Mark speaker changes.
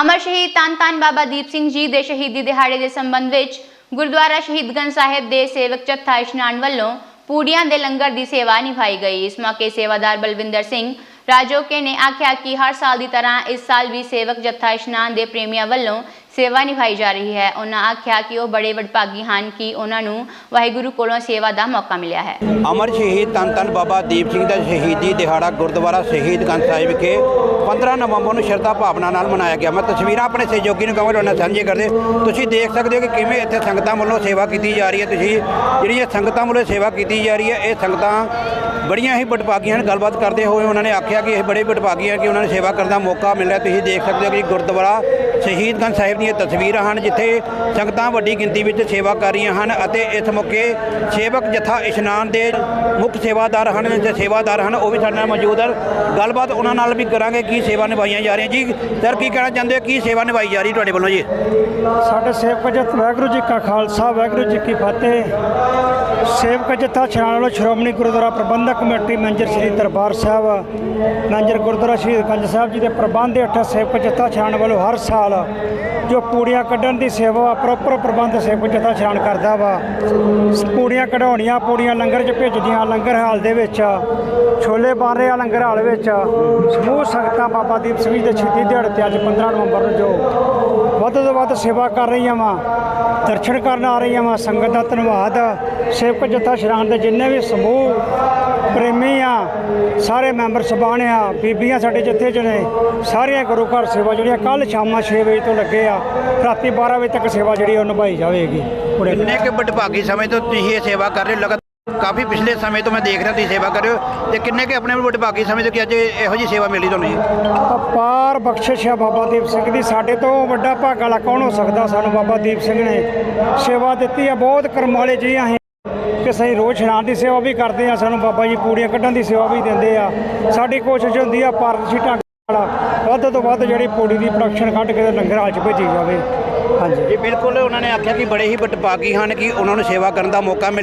Speaker 1: ਅਮਰ ਸ਼ਹੀਦ ਧੰਨ ਧੰਨ ਬਾਬਾ ਦੀਪ ਸਿੰਘ ਜੀ ਦੇ ਸ਼ਹੀਦੀ ਦਿਹਾੜੇ ਦੇ ਸੰਬੰਧ ਵਿੱਚ ਗੁਰਦੁਆਰਾ ਸ਼ਹੀਦਗੰਜ ਸਾਹਿਬ ਦੇ ਸੇਵਕ ਜੱਥਾ ਇਸ਼ਨਾਨ ਵੱਲੋਂ ਪੂੜੀਆਂ ਦੇ ਲੰਗਰ ਦੀ ਸੇਵਾ ਨਿਭਾਈ ਗਈ। ਇਸ ਮੌਕੇ ਸੇਵਾਦਾਰ ਬਲਵਿੰਦਰ ਸਿੰਘ ਰਾਜੋਕੇ ਨੇ ਆਖਿਆ ਕਿ ਹਰ ਸਾਲ ਦੀ ਤਰ੍ਹਾਂ ਇਸ ਸਾਲ ਵੀ ਸੇਵਕ ਜੱਥਾ ਇਸ਼ਨਾਨ ਦੇ ਪ੍ਰੇਮੀਆਂ ਵੱਲੋਂ ਸੇਵਾ ਨਿਭਾਈ ਜਾ ਰਹੀ ਹੈ। ਉਹਨਾਂ ਆਖਿਆ ਕਿ ਉਹ ਬੜੇ ਵਡਭਾਗੀ ਹਨ ਕਿ ਉਹਨਾਂ ਨੂੰ ਵਾਹਿਗੁਰੂ ਕੋਲੋਂ ਸੇਵਾ ਦਾ ਮੌਕਾ ਮਿਲਿਆ ਹੈ।
Speaker 2: ਅਮਰ ਸ਼ਹੀਦ ਧੰਨ ਧੰਨ ਬਾਬਾ ਦੀਪ ਸਿੰਘ ਦਾ ਸ਼ਹੀਦੀ ਦਿਹਾੜਾ ਗੁਰਦੁਆਰਾ ਸ਼ਹੀਦਗੰਜ ਸਾਹਿਬ ਵਿਖੇ 15 ਨਵੰਬਰ ਨੂੰ ਸ਼ਰਧਾ ਭਾਵਨਾ ਨਾਲ ਮਨਾਇਆ ਗਿਆ। ਮੈਂ ਤਸਵੀਰਾਂ ਆਪਣੇ ਸਹਿਯੋਗੀ ਨੂੰ ਕਹਾਂਗਾ ਤੁਹਾਡੇ ਨਾਲ ਸਾਂਝੇ ਕਰਦੇ। ਤੁਸੀਂ ਦੇਖ ਸਕਦੇ ਹੋ ਕਿ ਕਿਵੇਂ ਇੱਥੇ ਸੰਗਤਾਂ ਵੱਲੋਂ ਸੇਵਾ ਕੀਤੀ ਜਾ ਰਹੀ ਹੈ। ਤੁਸੀਂ ਜਿਹੜੀ ਇਹ ਸੰਗਤਾਂ ਵੱਲੋਂ ਸੇਵਾ ਕੀਤੀ ਜਾ ਰਹੀ ਹੈ, ਇਹ ਸੰਗਤਾਂ ਬੜੀਆਂ ਹੀ ਵਡਭਾਗੀਆਂ ਹਨ ਗੱਲਬਾਤ ਕਰਦੇ ਹੋਏ ਉਹਨਾਂ ਨੇ ਆਖਿਆ ਕਿ ਇਹ ਬੜੇ ਵਡਭਾਗੀ ਹੈ ਕਿ ਉਹਨਾਂ ਨੂੰ ਸੇਵਾ ਕਰਨ ਦਾ ਮੌਕਾ ਮਿਲ ਰਿਹਾ ਤੁਸੀਂ ਦੇਖ ਸਕਦੇ ਹੋ ਕਿ ਗੁਰਦੁਆਰਾ ਸ਼ਹੀਦਗੰਜ ਸਾਹਿਬ ਦੀਆਂ ਤਸਵੀਰਾਂ ਹਨ ਜਿੱਥੇ ਸੰਗਤਾਂ ਵੱਡੀ ਗਿਣਤੀ ਵਿੱਚ ਸੇਵਾ ਕਰ ਰਹੀਆਂ ਹਨ ਅਤੇ ਇਸ ਮੌਕੇ ਸੇਵਕ ਜਥਾ ਇਸ਼ਨਾਨ ਦੇ ਮੁੱਖ ਸੇਵਾਦਾਰ ਹਨ ਤੇ ਸੇਵਾਦਾਰ ਹਨ, ਉਹ ਵੀ ਸਾਡੇ ਨਾਲ ਮੌਜੂਦ ਹਨ। ਗੱਲਬਾਤ ਉਹਨਾਂ ਨਾਲ ਵੀ ਕਰਾਂਗੇ ਕੀ ਸੇਵਾ ਨਿਭਾਈਆਂ ਜਾ ਰਹੀਆਂ। ਜੀ, ਸਰ, ਕੀ ਕਹਿਣਾ ਚਾਹੁੰਦੇ ਹੋ? ਕੀ ਸੇਵਾ ਨਿਭਾਈ ਜਾ ਰਹੀ ਤੁਹਾਡੇ ਵੱਲੋਂ ਜੀ?
Speaker 3: ਸਾਡੇ ਸੇਵਕ ਜਥ, ਵਾਹਿਗੁਰੂ ਜੀ ਕਾ ਖਾਲਸਾ, ਵਾਹਿਗੁਰੂ ਜੀ ਕੀ ਫਤਿਹ। ਸੇਵਕ ਜਥਾ ਛਾਣ ਵੱਲੋਂ Shiromani Gurdwara Parbandhak committee manager Sri Darbar Sahib manager Gurdwara Shri Ganj Sahib ji ਦੇ ਪ੍ਰਬੰਧ ਹੇਠ ਸੇਵਕ ਜਥਾ ਛਾਣ ਵੱਲੋਂ ਹਰ ਸਾਲ ਜੋ ਪੂੜੀਆਂ ਕੱਢਣ ਦੀ ਸੇਵਾ ਪ੍ਰੋਪਰ ਪ੍ਰਬੰਧ ਸੇਵਕ ਜਥਾ ਛਾਣ ਕਰਦਾ ਵਾ। ਪੂੜੀਆਂ ਕਢਾਉਣੀਆਂ, ਪੂੜੀਆਂ ਲੰਗਰ 'ਚ ਭੇਜਦੀਆਂ, ਲੰਗਰ ਹਾਲ ਦੇ ਵਿੱਚ, ਛੋਲੇ ਬਣ ਰਹੇ ਆ ਲੰਗਰ ਹਾਲ ਵਿੱਚ। ਸਮੂਹ ਸੰਗਤਾਂ ਬਾਬਾ ਦੀਪ ਸਿੰਘ ਜੀ ਦੇ ਛੇਤੀ ਦਿਹਾੜੇ ਤੇ ਅੱਜ 15 ਨਵੰਬਰ ਨੂੰ ਜੋ ਵੱਧ ਤੋਂ ਵੱਧ ਸੇਵਾ ਕਰ ਰਹੀਆਂ ਵਾ, ਦਰਸ਼ਨ ਕਰਨ ਆ ਰਹੀਆਂ ਵਾ, ਸੰਗਤ ਦਾ ਧੰਨਵਾਦ। ਸੇਵਕ ਜਥਾ ਸ਼ਰਾਨ ਦੇ ਜਿੰਨੇ ਵੀ ਸਮੂਹ ਪ੍ਰੇਮੀ ਆ ਸਾਰੇ ਮੈਂਬਰ ਸਬਾਨ ਆ ਬੀਬੀਆਂ ਸਾਡੇ ਜਥੇ ਚ ਨੇ ਸਾਰੀਆਂ ਗੁਰੂ ਘਰ ਸੇਵਾ ਜਿਹੜੀਆਂ ਕੱਲ ਸ਼ਾਮਾਂ 6 ਵਜੇ ਤੋਂ ਲੱਗੇ ਆ ਰਾਤੀ 12 ਵਜੇ ਤੱਕ ਸੇਵਾ ਜਿਹੜੀ ਉਹ ਨਿਭਾਈ ਜਾਵੇਗੀ।
Speaker 2: ਕਿੰਨੇ ਕੁ ਵਡਭਾਗੀ ਸਮੇਂ ਤੋਂ ਤੁਸੀਂ ਇਹ ਸੇਵਾ ਕਰ ਰਹੇ ਹੋ? ਲਗਾਤਾਰ ਕਾਫੀ ਪਿਛਲੇ ਸਮੇਂ ਤੋਂ ਮੈਂ ਦੇਖ ਰਿਹਾ ਤੁਸੀਂ ਸੇਵਾ ਕਰ ਰਹੇ ਹੋ। ਤੇ ਕਿੰਨੇ ਕੁ ਆਪਣੇ ਵਡਭਾਗੀ ਸਮੇਂ ਤੋਂ ਕਿ ਅੱਜ ਇਹੋ ਜਿਹੀ ਸੇਵਾ ਮਿਲੀ ਤੁਹਾਨੂੰ ਜੀ?
Speaker 3: ਅਪਾਰ ਬਖਸ਼ਿਸ਼ ਹੈ ਬਾਬਾ ਦੀਪ ਸਿੰਘ ਦੀ। ਸਾਡੇ ਤੋਂ ਵੱਡਾ ਭਾਗ ਵਾਲਾ ਕੌਣ ਹੋ ਸਕਦਾ? ਸਾਨੂੰ ਬਾਬਾ ਦੀਪ ਸਿੰਘ ਨੇ ਸੇਵਾ ਦਿੱਤੀ ਹੈ ਬਹੁਤ ਕਰਮ ਵਾਲੇ ਜੀ ਅਸੀਂ। ਕਿ ਸਹੀ ਰੋਜ਼ ਇਸ਼ਨਾਨ ਦੀ ਸੇਵਾ ਵੀ ਕਰਦੇ ਆ ਸਾਨੂੰ ਬਾਬਾ ਜੀ ਪੂੜੀਆਂ ਕੱਢਣ ਦੀ ਸੇਵਾ ਵੀ ਦਿੰਦੇ ਆ। ਸਾਡੀ ਕੋਸ਼ਿਸ਼ ਹੁੰਦੀ ਆ ਪਾਰਦਰਸ਼ੀ ਢੰਗ ਨਾਲ ਵੱਧ ਤੋਂ ਵੱਧ ਜਿਹੜੀ ਪੂੜੀ ਦੀ ਪ੍ਰੋਡਕਸ਼ਨ ਕੱਢ ਕੇ ਲੰਗਰ ਹਾਲ 'ਚ ਭੇਜੀ ਜਾਵੇ। ਹਾਂਜੀ।
Speaker 2: ਜੀ, ਬਿਲਕੁਲ, ਉਹਨਾਂ ਨੇ ਆਖਿਆ ਕਿ ਬੜੇ ਹੀ ਵਡਭਾਗੀ ਹਨ ਕਿ ਉਹਨਾਂ ਨੂੰ ਸੇਵਾ ਕਰਨ ਦਾ ਮੌਕਾ ਮਿਲਿਆ।